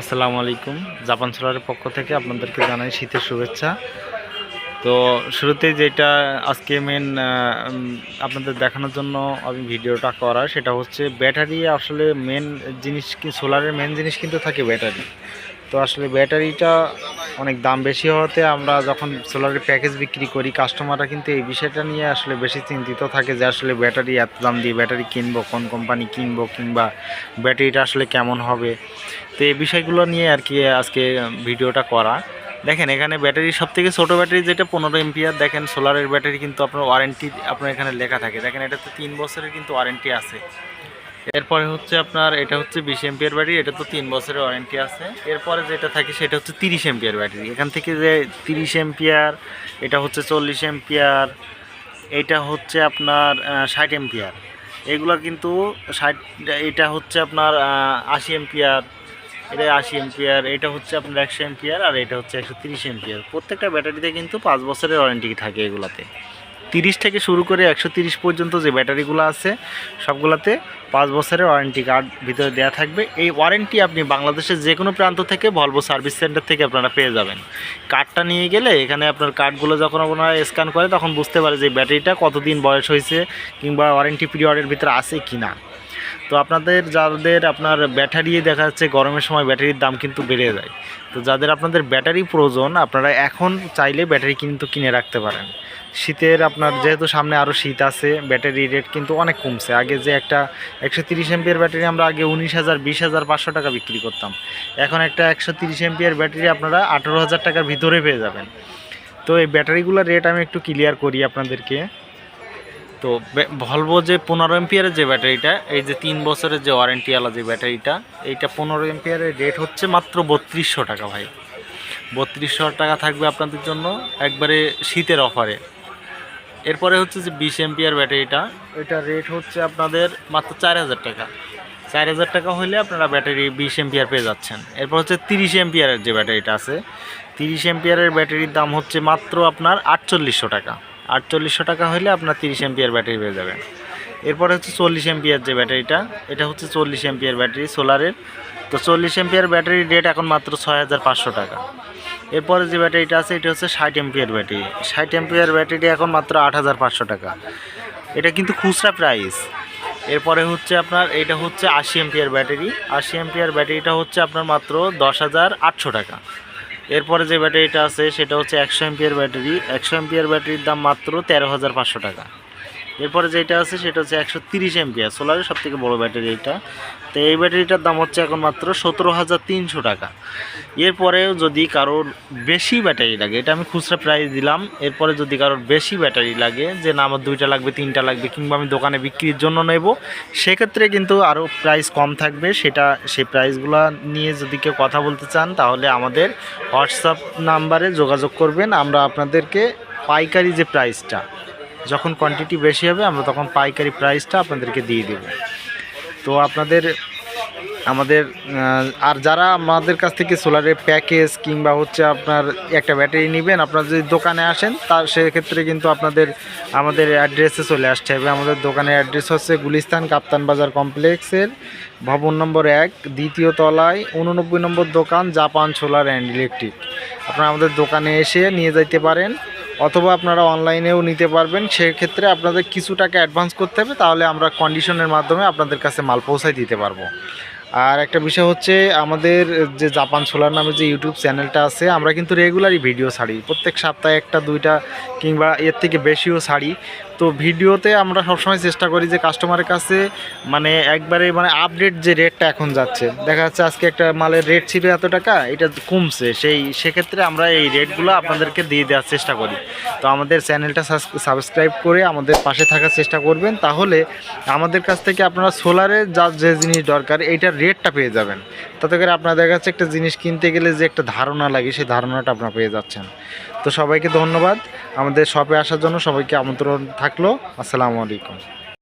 আসসালামু আলাইকুম। জাপান সোলারের পক্ষ থেকে আপনাদেরকে জানাই শীতের শুভেচ্ছা। তো শুরুতেই যেটা আজকে মেন আপনাদের দেখানোর জন্য আমি ভিডিওটা করা, সেটা হচ্ছে ব্যাটারি আসলে মেন জিনিস সোলারের মেন জিনিস কিন্তু থাকে ব্যাটারি। তো আসলে ব্যাটারিটা অনেক দাম বেশি হওয়াতে আমরা যখন সোলারের প্যাকেজ বিক্রি করি কাস্টমাররা কিন্তু এই বিষয়টা নিয়ে আসলে বেশি চিন্তিত থাকে যে আসলে ব্যাটারি এত দাম দিয়ে ব্যাটারি কিনবো, কোন কোম্পানি কিনবো কিংবা ব্যাটারিটা আসলে কেমন হবে। তো এই বিষয়গুলো নিয়ে আর কি আজকে ভিডিওটা করা। দেখেন, এখানে ব্যাটারি সব থেকে ছোটো ব্যাটারি যেটা পনেরো এমপিয়ার দেখেন সোলারের ব্যাটারি কিন্তু আপনার ওয়ারেন্টি আপনার এখানে লেখা থাকে। দেখেন, এটাতে তিন বছরের কিন্তু ওয়ারেন্টি আছে। এরপরে হচ্ছে আপনার, এটা হচ্ছে বিশ এমপিয়ার ব্যাটারি, এটা তো তিন বছরের ওয়ারেন্টি আছে। এরপরে যেটা থাকে সেটা হচ্ছে তিরিশ এমপিয়ার ব্যাটারি। এখান থেকে যে তিরিশ এমপিয়ার, এটা হচ্ছে চল্লিশ এমপিয়ার, এটা হচ্ছে আপনার ষাট এমপিয়ার। এগুলো কিন্তু ষাট, এটা হচ্ছে আপনার আশি এমপিয়ার, এটা আশি এমপিয়ার, এটা হচ্ছে আপনার একশো এমপিয়ার, আর এটা হচ্ছে একশো তিরিশ এমপিয়ার। প্রত্যেকটা ব্যাটারিতে কিন্তু পাঁচ বছরের ওয়ারেন্টি থাকে এগুলাতে। তিরিশ থেকে শুরু করে একশো তিরিশ পর্যন্ত যে ব্যাটারিগুলো আছে, সবগুলোতে পাঁচ বছরের ওয়ারেন্টি কার্ড ভিতরে দেওয়া থাকবে। এই ওয়ারেন্টি আপনি বাংলাদেশের যে কোনো প্রান্ত থেকে ভলভো সার্ভিস সেন্টার থেকে আপনারা পেয়ে যাবেন। কার্ডটা নিয়ে গেলে এখানে আপনার কার্ডগুলো যখন আপনারা স্ক্যান করে, তখন বুঝতে পারে যে ব্যাটারিটা কতদিন বয়স হয়েছে কিংবা ওয়ারেন্টি পিরিয়ডের ভিতরে আছে কি না তো আপনাদের যাদের আপনার ব্যাটারি দেখা যাচ্ছে গরমের সময় ব্যাটারির দাম কিন্তু বেড়ে যায়। তো যাদের আপনাদের ব্যাটারি প্রয়োজন, আপনারা এখন চাইলে ব্যাটারি কিন্তু কিনে রাখতে পারেন। শীতের আপনার যেহেতু সামনে আরও শীত আছে, ব্যাটারি রেট কিন্তু অনেক কমছে। আগে যে একটা একশো তিরিশ এমপিয়ার ব্যাটারি আমরা আগে উনিশ হাজার, বিশ হাজার পাঁচশো টাকা বিক্রি করতাম। এখন একটা একশো তিরিশ এমপিয়ার ব্যাটারি আপনারা আঠেরো হাজার টাকার ভিতরে পেয়ে যাবেন। তো এই ব্যাটারিগুলোর রেট আমি একটু ক্লিয়ার করি আপনাদেরকে। তো ভলভো যে পনেরো এমপিয়ারের যে ব্যাটারিটা, এই যে তিন বছরের যে ওয়ারেন্টিওয়ালা যে ব্যাটারিটা, এইটা পনেরো এমপিয়ারের রেট হচ্ছে মাত্র বত্রিশশো টাকা ভাই। বত্রিশশো টাকা থাকবে আপনাদের জন্য একবারে শীতের অফারে এরপরে হচ্ছে যে বিশ এমপিয়ার ব্যাটারিটা, এটা রেট হচ্ছে আপনাদের মাত্র চার হাজার টাকা। চার হাজার টাকা হলে আপনারা ব্যাটারি বিশ এমপিয়ার পেয়ে যাচ্ছেন। এরপর হচ্ছে তিরিশ এমপিয়ারের যে ব্যাটারিটা আছে, তিরিশ এমপিয়ারের ব্যাটারির দাম হচ্ছে মাত্র আপনার আটচল্লিশশো টাকা। আটচল্লিশশো টাকা হলে আপনার তিরিশ এমপিয়ার ব্যাটারি পেয়ে যাবেন এরপরে হচ্ছে চল্লিশ এমপিয়ার যে ব্যাটারিটা, এটা হচ্ছে চল্লিশ এমপিয়ার ব্যাটারি সোলারের। তো চল্লিশ এমপিয়ার ব্যাটারির রেট এখন মাত্র ছয় হাজার পাঁচশো টাকা। এরপরে যে ব্যাটারিটা আছে, এটা হচ্ছে ষাট এমপিয়ার ব্যাটারি। ষাট এমপিয়ার ব্যাটারি এখন মাত্র আট হাজার পাঁচশো টাকা। এটা কিন্তু খুচরা প্রাইস এরপরে হচ্ছে আপনার, এটা হচ্ছে আশি এমপিয়ার ব্যাটারি। আশি এমপিয়ার ব্যাটারিটা হচ্ছে আপনার মাত্র দশ হাজার আটশো টাকা। এরপরে যে ব্যাটারিটা আছে, সেটা হচ্ছে একশো এমপিয়ার ব্যাটারি। একশো এমপিয়ার ব্যাটারির দাম মাত্র তেরো হাজার পাঁচশো টাকা। এরপরে যেটা আছে সেটা হচ্ছে একশো তিরিশ এমপিয়ার সোলারের সব থেকে বড়ো ব্যাটারি এটা। তো এই ব্যাটারিটার দাম হচ্ছে এখন মাত্র সতেরো হাজার তিনশো টাকা। এরপরেও যদি কারোর বেশি ব্যাটারি লাগে, এটা আমি খুচরা প্রাইস দিলাম, এরপরে যদি কারোর বেশি ব্যাটারি লাগে, যে না আমার দুইটা লাগবে, তিনটা লাগবে, কিংবা আমি দোকানে বিক্রির জন্য নেব, সেক্ষেত্রে কিন্তু আরও প্রাইস কম থাকবে। সেটা সেই প্রাইসগুলো নিয়ে যদি কেউ কথা বলতে চান, তাহলে আমাদের হোয়াটসঅ্যাপ নাম্বারে যোগাযোগ করবেন। আমরা আপনাদেরকে পাইকারি যে প্রাইসটা যখন কোয়ান্টিটি বেশি হবে, আমরা তখন পাইকারি প্রাইসটা আপনাদেরকে দিয়ে দেব। তো আপনাদের, আমাদের আর যারা আমাদের কাছ থেকে সোলারের প্যাকেজ কিংবা হচ্ছে আপনার একটা ব্যাটারি নেবেন, আপনারা যদি দোকানে আসেন তার সেক্ষেত্রে কিন্তু আপনাদের, আমাদের অ্যাড্রেসে চলে আসতে হবে। আমাদের দোকানের অ্যাড্রেস হচ্ছে গুলিস্তান কাপ্তান বাজার কমপ্লেক্সের ভবন নম্বর এক, দ্বিতীয় তলায় উননব্বই নম্বর দোকান, জাপান সোলার অ্যান্ড ইলেকট্রিক আপনারা আমাদের দোকানে এসে নিয়ে যাইতে পারেন। অথবা আপনারা অনলাইনেও নিতে পারবেন। সেক্ষেত্রে আপনাদের কিছু টাকা অ্যাডভান্স করতে হবে, তাহলে আমরা কন্ডিশনের মাধ্যমে আপনাদের কাছে মাল পৌঁছাই দিতে পারব। আর একটা বিষয় হচ্ছে, আমাদের যে জাপান সোলার নামে যে ইউটিউব চ্যানেলটা আছে, আমরা কিন্তু রেগুলারই ভিডিও ছাড়ি। প্রত্যেক সপ্তাহে একটা, দুইটা, কিংবা এর থেকে বেশিও ছাড়ি। তো ভিডিওতে আমরা সবসময় চেষ্টা করি যে কাস্টমারের কাছে মানে একবারে মানে আপডেট যে রেটটা এখন যাচ্ছে। দেখা যাচ্ছে আজকে একটা মালের রেট ছিল এত টাকা, এটা কমছে। সেই, সেক্ষেত্রে আমরা এই রেটগুলো আপনাদেরকে দিয়ে দেওয়ার চেষ্টা করি। তো আমাদের চ্যানেলটা সাবস্ক্রাইব করে আমাদের পাশে থাকার চেষ্টা করবেন। তাহলে আমাদের কাছ থেকে আপনারা সোলারের যা, যে জিনিস দরকার, এইটার রেটটা পেয়ে যাবেন। তাতে করে আপনার দেখা যাচ্ছে একটা জিনিস কিনতে গেলে যে একটা ধারণা লাগে, সেই ধারণাটা আপনারা পেয়ে যাচ্ছেন। তো সবাইকে ধন্যবাদ। আমাদের শপে আসার জন্য সবাইকে আমন্ত্রণ থাকল। আসসালামু আলাইকুম।